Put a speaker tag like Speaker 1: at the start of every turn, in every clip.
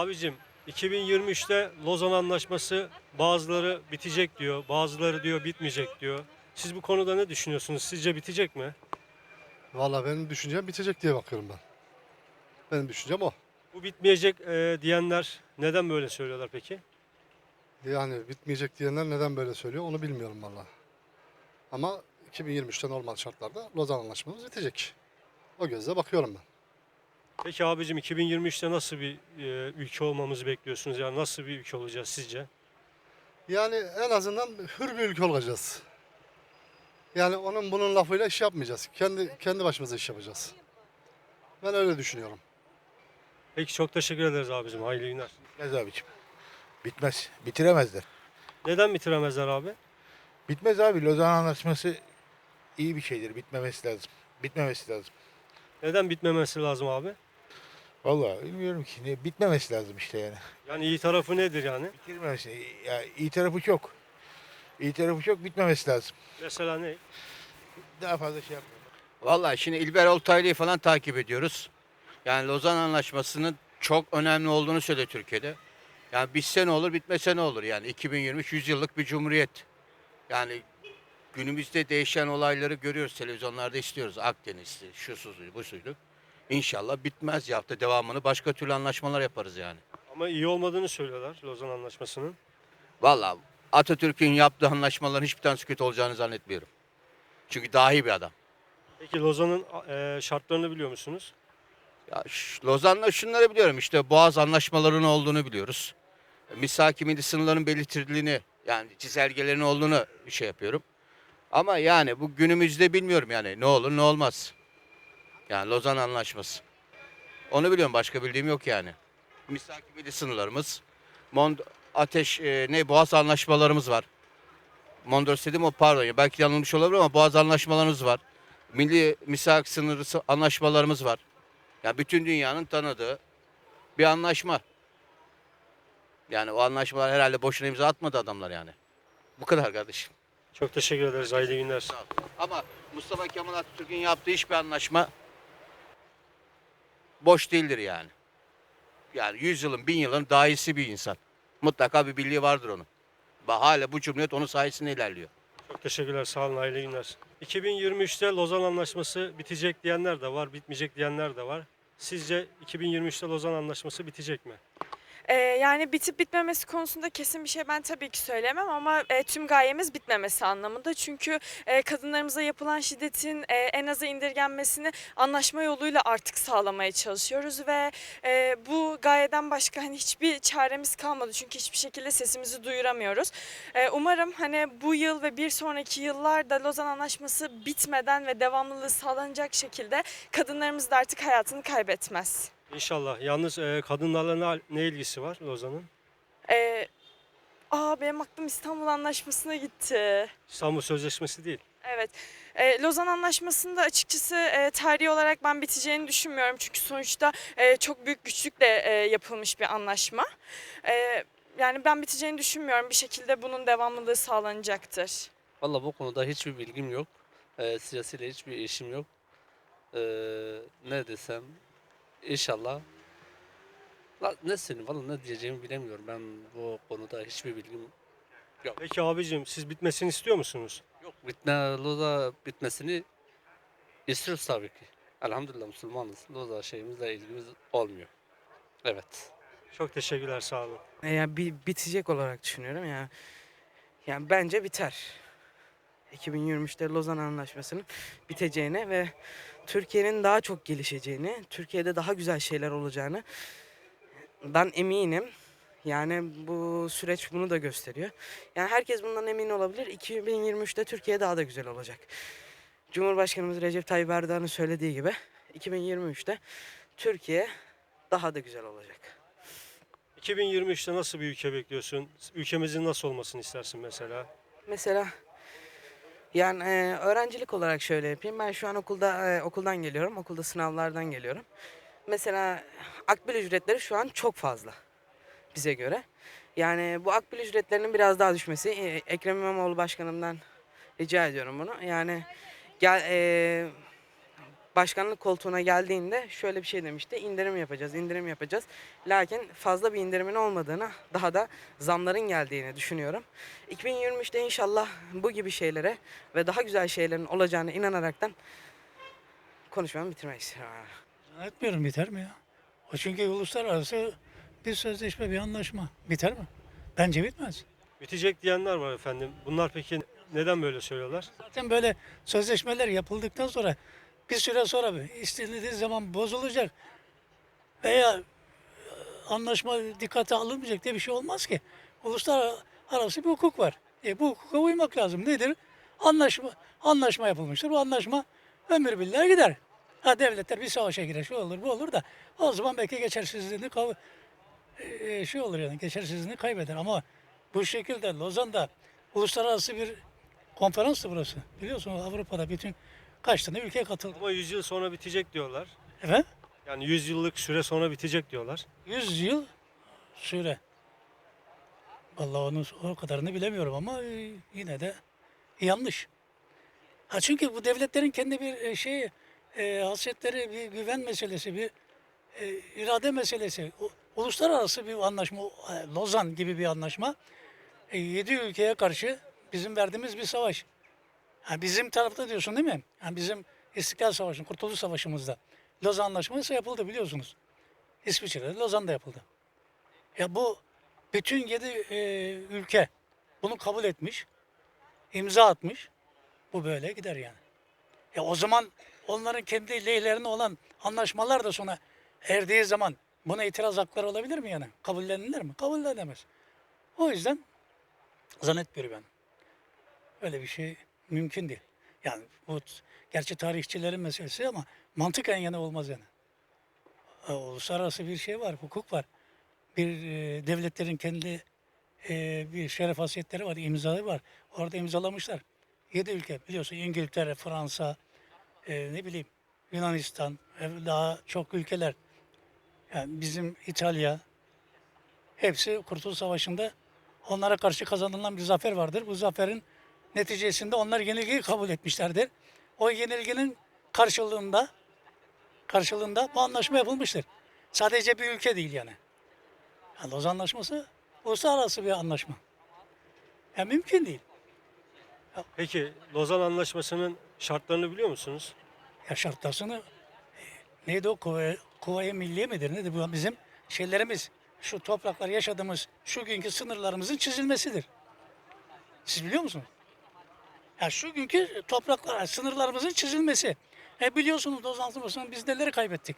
Speaker 1: Abicim 2023'te Lozan Anlaşması bazıları bitecek diyor, bazıları diyor bitmeyecek diyor. Siz bu konuda ne düşünüyorsunuz? Sizce bitecek mi?
Speaker 2: Valla benim düşüncem bitecek diye bakıyorum ben. Benim düşüncem o.
Speaker 1: Bu bitmeyecek e, diyenler neden böyle söylüyorlar peki?
Speaker 2: Yani bitmeyecek diyenler neden böyle söylüyor onu bilmiyorum valla. Ama 2023'te normal şartlarda Lozan Anlaşmamız bitecek. O gözle bakıyorum ben.
Speaker 1: Peki abicim 2023'te nasıl bir e, ülke olmamızı bekliyorsunuz? Yani nasıl bir ülke olacağız sizce?
Speaker 2: Yani en azından hür bir ülke olacağız. Yani onun bunun lafıyla iş yapmayacağız. Kendi kendi başımıza iş yapacağız. Ben öyle düşünüyorum.
Speaker 1: Peki çok teşekkür ederiz abicim. Hayırlı günler.
Speaker 3: Bitmez abicim. Bitmez. Bitiremezler.
Speaker 1: Neden bitiremezler abi?
Speaker 3: Bitmez abi. Lozan Anlaşması iyi bir şeydir. Bitmemesi lazım. Bitmemesi lazım.
Speaker 1: Neden bitmemesi lazım abi?
Speaker 3: Vallahi bilmiyorum ki. Ne, bitmemesi lazım işte yani.
Speaker 1: Yani iyi tarafı nedir yani?
Speaker 3: Bitirmemesi. Ya iyi tarafı çok. İyi tarafı çok. Bitmemesi lazım.
Speaker 1: Mesela ne?
Speaker 3: Daha fazla şey yapmıyorum.
Speaker 4: Vallahi şimdi İlber Ortaylı'yı falan takip ediyoruz. Yani Lozan Anlaşması'nın çok önemli olduğunu söylüyor Türkiye'de. Yani bitse ne olur, bitmese ne olur? Yani 2023 100 yıllık bir cumhuriyet. Yani günümüzde değişen olayları görüyoruz, televizyonlarda istiyoruz. Akdeniz'di, şu suydu, bu suydu. İnşallah bitmez ya da devamını başka türlü anlaşmalar yaparız yani.
Speaker 1: Ama iyi olmadığını söylüyorlar Lozan Anlaşması'nın.
Speaker 4: Vallahi Atatürk'ün yaptığı anlaşmaların hiçbir tanesi kötü olacağını zannetmiyorum. Çünkü dahi bir adam.
Speaker 1: Peki Lozan'ın e, şartlarını biliyor musunuz?
Speaker 4: Ya ş- Lozan'la şunları biliyorum işte Boğaz anlaşmalarının olduğunu biliyoruz. Misak-ı milli sınırların belirtildiğini yani çizelgelerin olduğunu şey yapıyorum. Ama yani bu günümüzde bilmiyorum yani ne olur ne olmaz. Yani Lozan Anlaşması. Onu biliyorum başka bildiğim yok yani. Misak-ı milli sınırlarımız, Mond ateş e, ne Boğaz anlaşmalarımız var. Mondros dedim o pardon ya belki yanılmış olabilir ama Boğaz anlaşmalarımız var. Milli misak sınırı anlaşmalarımız var. Ya bütün dünyanın tanıdığı bir anlaşma. Yani o anlaşmalar herhalde boşuna imza atmadı adamlar yani. Bu kadar kardeşim.
Speaker 1: Çok teşekkür ederiz. Hayırlı günler.
Speaker 4: Ama Mustafa Kemal Atatürk'ün yaptığı hiçbir anlaşma boş değildir yani. Yani 100 yılın, 1000 yılın dahisi bir insan. Mutlaka bir birliği vardır onun. Hala bu cumhuriyet onun sayesinde ilerliyor.
Speaker 1: Çok teşekkürler. Sağ olun. Hayırlı günler. 2023'te Lozan Anlaşması bitecek diyenler de var, bitmeyecek diyenler de var. Sizce 2023'te Lozan Anlaşması bitecek mi?
Speaker 5: Ee, yani bitip bitmemesi konusunda kesin bir şey ben tabii ki söylemem ama e, tüm gayemiz bitmemesi anlamında. Çünkü e, kadınlarımıza yapılan şiddetin e, en aza indirgenmesini anlaşma yoluyla artık sağlamaya çalışıyoruz ve e, bu gayeden başka hani hiçbir çaremiz kalmadı. Çünkü hiçbir şekilde sesimizi duyuramıyoruz. E, umarım hani bu yıl ve bir sonraki yıllarda Lozan Anlaşması bitmeden ve devamlılığı sağlanacak şekilde kadınlarımız da artık hayatını kaybetmez.
Speaker 1: İnşallah. Yalnız e, kadınlarla ne, ne ilgisi var Lozan'ın?
Speaker 5: Ee, aa benim aklım İstanbul Anlaşması'na gitti.
Speaker 1: İstanbul Sözleşmesi değil.
Speaker 5: Evet. Ee, Lozan Anlaşması'nda açıkçası e, tarihi olarak ben biteceğini düşünmüyorum. Çünkü sonuçta e, çok büyük güçlükle e, yapılmış bir anlaşma. E, yani ben biteceğini düşünmüyorum. Bir şekilde bunun devamlılığı sağlanacaktır.
Speaker 6: Valla bu konuda hiçbir bilgim yok. Ee, siyasiyle hiçbir işim yok. Ee, ne desem inşallah. La, ne söyleyeyim valla ne diyeceğimi bilemiyorum. Ben bu konuda hiçbir bilgim
Speaker 1: Peki abicim siz bitmesini istiyor musunuz?
Speaker 6: yok. Bitme, Loza bitmesini istiyoruz tabii ki. Elhamdülillah Müslümanız. Loza şeyimizle ilgimiz olmuyor. Evet.
Speaker 1: Çok teşekkürler. Sağ olun.
Speaker 7: E, Yani bi- bitecek olarak düşünüyorum ya. Yani bence biter. 2023'te Lozan Anlaşması'nın biteceğine ve Türkiye'nin daha çok gelişeceğini, Türkiye'de daha güzel şeyler olacağını dan eminim. Yani bu süreç bunu da gösteriyor. Yani herkes bundan emin olabilir. 2023'te Türkiye daha da güzel olacak. Cumhurbaşkanımız Recep Tayyip Erdoğan'ın söylediği gibi 2023'te Türkiye daha da güzel olacak.
Speaker 1: 2023'te nasıl bir ülke bekliyorsun? Ülkemizin nasıl olmasını istersin mesela?
Speaker 7: Mesela yani e, öğrencilik olarak şöyle yapayım. Ben şu an okulda e, okuldan geliyorum. Okulda sınavlardan geliyorum. Mesela akbil ücretleri şu an çok fazla bize göre. Yani bu akbil ücretlerinin biraz daha düşmesi e, Ekrem İmamoğlu başkanımdan rica ediyorum bunu. Yani gel e, başkanlık koltuğuna geldiğinde şöyle bir şey demişti. indirim yapacağız, indirim yapacağız. Lakin fazla bir indirimin olmadığını, daha da zamların geldiğini düşünüyorum. 2023'te inşallah bu gibi şeylere ve daha güzel şeylerin olacağına inanaraktan konuşmamı bitirmek istiyorum.
Speaker 8: Etmiyorum biter mi ya? O çünkü uluslararası bir sözleşme, bir anlaşma. Biter mi? Bence bitmez.
Speaker 1: Bitecek diyenler var efendim. Bunlar peki neden böyle söylüyorlar?
Speaker 8: Zaten böyle sözleşmeler yapıldıktan sonra bir süre sonra istenildiği zaman bozulacak veya e, anlaşma dikkate alınmayacak diye bir şey olmaz ki. Uluslararası bir hukuk var. E, bu hukuka uymak lazım. Nedir? Anlaşma anlaşma yapılmıştır. Bu anlaşma ömür billah gider. Ha devletler bir savaşa girer, şu olur, bu olur da o zaman belki geçersizliğini kav- e, şey olur yani geçersizliğini kaybeder ama bu şekilde Lozan'da uluslararası bir konferanstı burası. Biliyorsunuz Avrupa'da bütün kaç tane ülke katıldı.
Speaker 1: Ama 100 yıl sonra bitecek diyorlar.
Speaker 8: Efendim?
Speaker 1: Yani 100 yıllık süre sonra bitecek diyorlar.
Speaker 8: 100 yıl süre. Vallahi onun o kadarını bilemiyorum ama e, yine de yanlış. Ha çünkü bu devletlerin kendi bir şey e, hasretleri, bir güven meselesi, bir e, irade meselesi. Uluslararası bir anlaşma, e, Lozan gibi bir anlaşma. E, 7 ülkeye karşı bizim verdiğimiz bir savaş. Ha, bizim tarafta diyorsun değil mi? Ha, bizim İstiklal Savaşı'nın, Kurtuluş Savaşı'mızda Lozan Anlaşması yapıldı biliyorsunuz. İsviçre'de Lozan'da yapıldı. Ya bu bütün yedi e, ülke bunu kabul etmiş, imza atmış. Bu böyle gider yani. Ya o zaman onların kendi lehlerine olan anlaşmalar da sona erdiği zaman buna itiraz hakları olabilir mi yani? Kabullenilir mi? Kabullenemez. O yüzden zannetmiyorum ben. Öyle bir şey mümkün değil. Yani bu gerçi tarihçilerin meselesi ama mantıken yana olmaz yani. E, Uluslararası bir şey var, hukuk var. Bir e, devletlerin kendi e, bir şeref hasiyetleri var, imzaları var. Orada imzalamışlar. Yedi ülke biliyorsun İngiltere, Fransa, e, ne bileyim Yunanistan, e, daha çok ülkeler. Yani bizim İtalya, hepsi Kurtuluş Savaşı'nda onlara karşı kazanılan bir zafer vardır. Bu zaferin neticesinde onlar yenilgiyi kabul etmişlerdir. O yenilginin karşılığında karşılığında bu anlaşma yapılmıştır. Sadece bir ülke değil yani. yani Lozan Anlaşması uluslararası bir anlaşma. Yani mümkün değil.
Speaker 1: Peki Lozan Anlaşması'nın şartlarını biliyor musunuz?
Speaker 8: Ya şartlasını e, neydi o Kuvayi, Kuvayi Milliye midir? Nedir bu bizim şeylerimiz? Şu topraklar yaşadığımız şu günkü sınırlarımızın çizilmesidir. Siz biliyor musunuz? Ya şu günkü topraklar, sınırlarımızın çizilmesi. E biliyorsunuz Lozan Anlaşması'nın biz neleri kaybettik?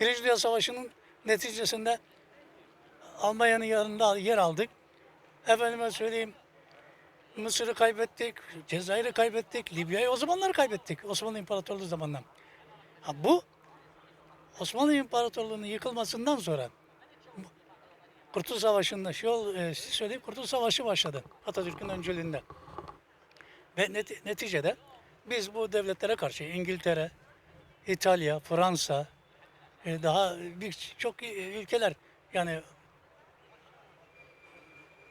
Speaker 8: Birinci Dünya Savaşı'nın neticesinde Almanya'nın yanında yer aldık. Efendime söyleyeyim Mısır'ı kaybettik, Cezayir'i kaybettik, Libya'yı o zamanlar kaybettik. Osmanlı İmparatorluğu zamanından. Ha, bu Osmanlı İmparatorluğu'nun yıkılmasından sonra Kurtuluş Savaşı'nda şu yol, e, söyleyeyim Kurtuluş Savaşı başladı Atatürk'ün öncülüğünde. Ve neti- neticede biz bu devletlere karşı İngiltere, İtalya, Fransa, e, daha birçok ülkeler yani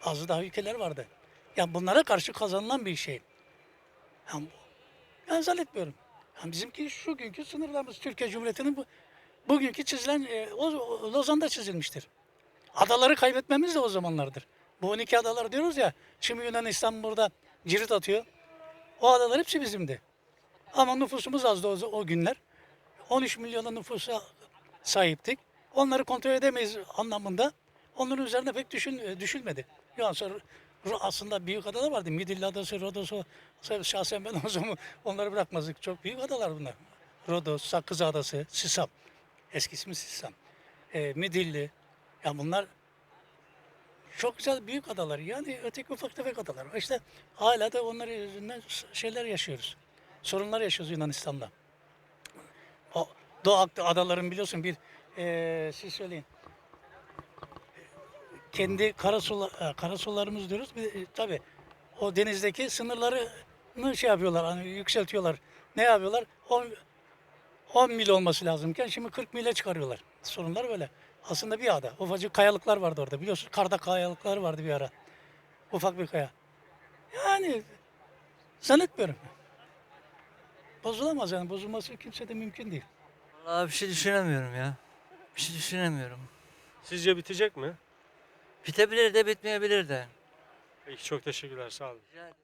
Speaker 8: az daha ülkeler vardı. Yani bunlara karşı kazanılan bir şey. Yani, ben zannetmiyorum. Yani bizimki şu günkü sınırlarımız Türkiye Cumhuriyeti'nin bu, bugünkü çizilen e, o Lozan'da çizilmiştir. Adaları kaybetmemiz de o zamanlardır. Bu 12 adalar diyoruz ya, şimdi Yunanistan burada cirit atıyor. O adalar hepsi bizimdi. Ama nüfusumuz azdı o, o günler. 13 milyona nüfusa sahiptik. Onları kontrol edemeyiz anlamında. Onların üzerine pek düşün, düşülmedi. Yani sonra Ru- aslında büyük adalar vardı. Midilli Adası, Rodos, o- şahsen ben o zaman onları bırakmazdık. Çok büyük adalar bunlar. Rodos, Sakız Adası, Sisam. Eski ismi Sisam. E, Midilli. Ya bunlar çok güzel büyük adalar. Yani öteki ufak tefek adalar. İşte hala da onların yüzünden şeyler yaşıyoruz. Sorunlar yaşıyoruz Yunanistan'da. O Doğu adaların biliyorsun bir e, siz söyleyin kendi karasular, karasularımız diyoruz. Bir, de, e, o denizdeki sınırlarını şey yapıyorlar, hani yükseltiyorlar. Ne yapıyorlar? 10, 10 mil olması lazımken şimdi 40 mile çıkarıyorlar. Sorunlar böyle. Aslında bir ada. Ufacık kayalıklar vardı orada. Biliyorsun karda kayalıklar vardı bir ara. Ufak bir kaya. Yani zannetmiyorum. bozulamaz yani bozulması kimse de mümkün değil.
Speaker 9: Vallahi bir şey düşünemiyorum ya. Bir şey düşünemiyorum.
Speaker 1: Sizce bitecek mi?
Speaker 9: Bitebilir de bitmeyebilir de.
Speaker 1: Peki çok teşekkürler sağ olun.
Speaker 9: Rica ederim.